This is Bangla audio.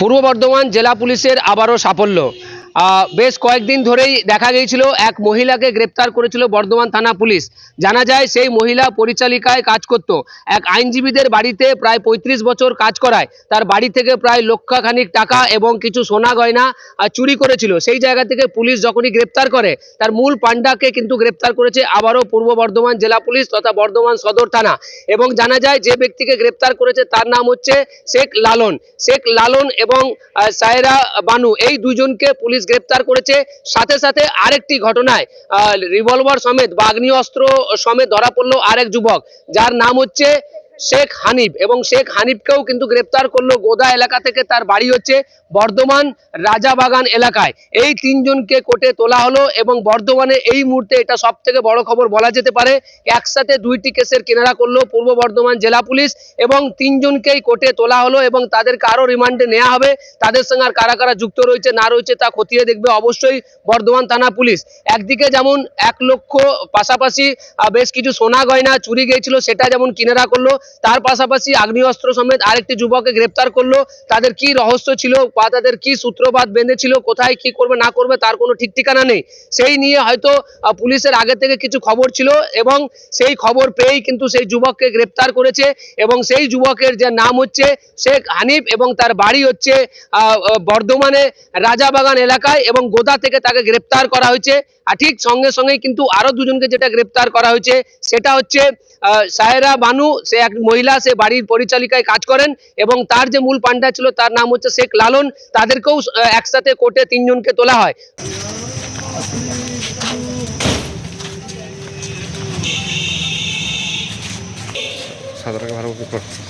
পূর্ব বর্ধমান জেলা পুলিশের আবারও সাফল্য। বেশ কয়েকদিন ধরেই দেখা গিয়েছিল, এক মহিলাকে গ্রেপ্তার করেছিল বর্ধমান থানা পুলিশ। জানা যায় সেই মহিলা পরিচালিকায় কাজ করত। এক আইনজীবীদের বাড়িতে প্রায় পঁয়ত্রিশ বছর কাজ করায়। তার বাড়ি থেকে প্রায় লক্ষাখানিক টাকা এবং কিছু সোনা গয়না চুরি করেছিল। সেই জায়গা থেকে পুলিশ যখনই গ্রেপ্তার করে, তার মূল পান্ডাকে কিন্তু গ্রেপ্তার করেছে আবারও পূর্ব বর্ধমান জেলা পুলিশ তথা বর্ধমান সদর থানা। এবং জানা যায় যে ব্যক্তিকে গ্রেপ্তার করেছে তার নাম হচ্ছে শেখ লালন। শেখ লালন এবং সায়রা বানু, এই দুজনকে পুলিশ গ্রেপ্তার করেছে। সাথে সাথে আরেকটি ঘটনায় রিভলভার সমেত বাগ্নি অস্ত্র সমেত ধরা পড়ল আরেক যুবক, যার নাম হচ্ছে শেখ হানিফ এবং শেখ হানিফকেও কিন্তু গ্রেপ্তার করল গোদা এলাকা থেকে। তার বাড়ি হচ্ছে বর্ধমান রাজাবাগান এলাকায়। এই তিনজনকে কোর্টে তোলা হলো এবং বর্ধমানে এই মুহূর্তে এটা সব থেকে বড় খবর বলা যেতে পারে একসাথে দুইটি কেসের কেনারা করল পূর্ব বর্ধমান জেলা পুলিশ এবং তিনজনকেই কোর্টে তোলা হলো এবং তাদেরকে আরও রিমান্ডে নেওয়া হবে। তাদের সঙ্গে আর কারা কারা যুক্ত রয়েছে, না রয়েছে তা খতিয়ে দেখবে অবশ্যই বর্ধমান থানা পুলিশ। একদিকে যেমন এক লক্ষ পাশাপাশি বেশ কিছু সোনা গয়না চুরি গিয়েছিল, সেটা যেমন কিনারা করল তার পাশাপাশি আগ্নেয়াস্ত্র সমেত আরেকটি যুবককে গ্রেপ্তার করল। তাদের কি রহস্য ছিল বা তাদের কি সূত্রপাত বেঁধেছিল, কোথায় কি করবে, না করবে, তার কোনো ঠিক ঠিকানা নেই। সেই নিয়ে হয়তো পুলিশের আগে থেকে কিছু খবর ছিল এবং সেই খবর পেয়েই কিন্তু সেই যুবককে গ্রেপ্তার করেছে এবং সেই যুবকের যে নাম হচ্ছে শেখ হানিফ এবং তার বাড়ি হচ্ছে বর্ধমানে রাজাবাগান এলাকায় এবং গোদা থেকে তাকে গ্রেপ্তার করা হয়েছে। আর ঠিক সঙ্গে সঙ্গেই কিন্তু আরও দুজনকে যেটা গ্রেপ্তার করা হয়েছে, সেটা হচ্ছে সায়রা বানু, সে এক মহিলা সে বাড়ির পরিচালিকায় কাজ করেন এবং তার যে মূল পান্ডা ছিল তার নাম হচ্ছে শেখ লালন। তাদেরকেও আহ, একসাথে কোর্টে তিনজনকে তোলা হয়। করছে